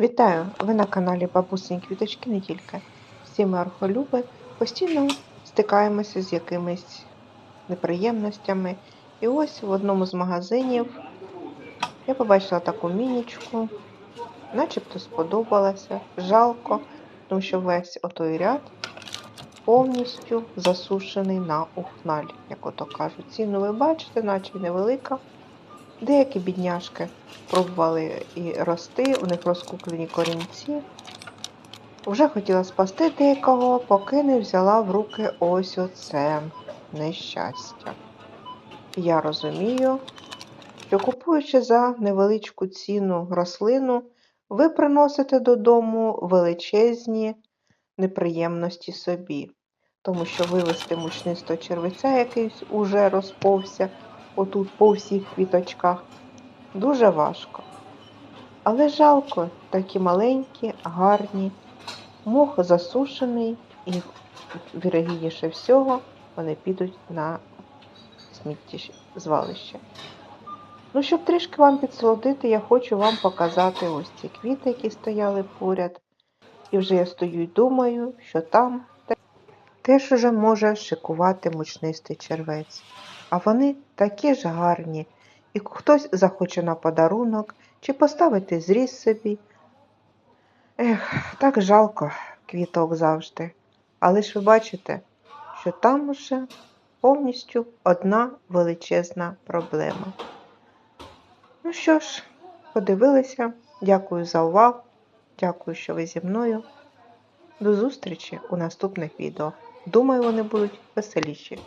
Вітаю! Ви на каналі Бабусині Квіточки не тільки. Всі ми орхолюби постійно стикаємося з якимись неприємностями. І ось в одному з магазинів я побачила таку мінічку, начебто сподобалася. Жалко, тому що весь отой ряд повністю засушений на ухналь, як ото кажуть. Ціну ви бачите, наче невелика. Деякі бідняшки пробували і рости, у них розкуклені корінці. Вже хотіла спасти деякого, поки не взяла в руки ось оце нещастя. Я розумію, що купуючи за невеличку ціну рослину, ви приносите додому величезні неприємності собі, тому що вивести мучнистого червиця, який уже розповся отут по всіх квіточках, дуже важко. Але жалко, такі маленькі, гарні, мох засушений і, вірогідніше всього, вони підуть на сміттєзвалище. Ну, щоб трішки вам підсолодити, я хочу вам показати ось ці квіти, які стояли поряд. І вже я стою і думаю, що там теж уже може шикувати мучнистий червець. А вони такі ж гарні. І хтось захоче на подарунок чи поставити зріз собі. Ех, так жалко квіток завжди. Але ж ви бачите, що там уже повністю одна величезна проблема. Ну що ж, подивилися. Дякую за увагу. Дякую, що ви зі мною. До зустрічі у наступних відео. Думаю, вони будуть веселіші.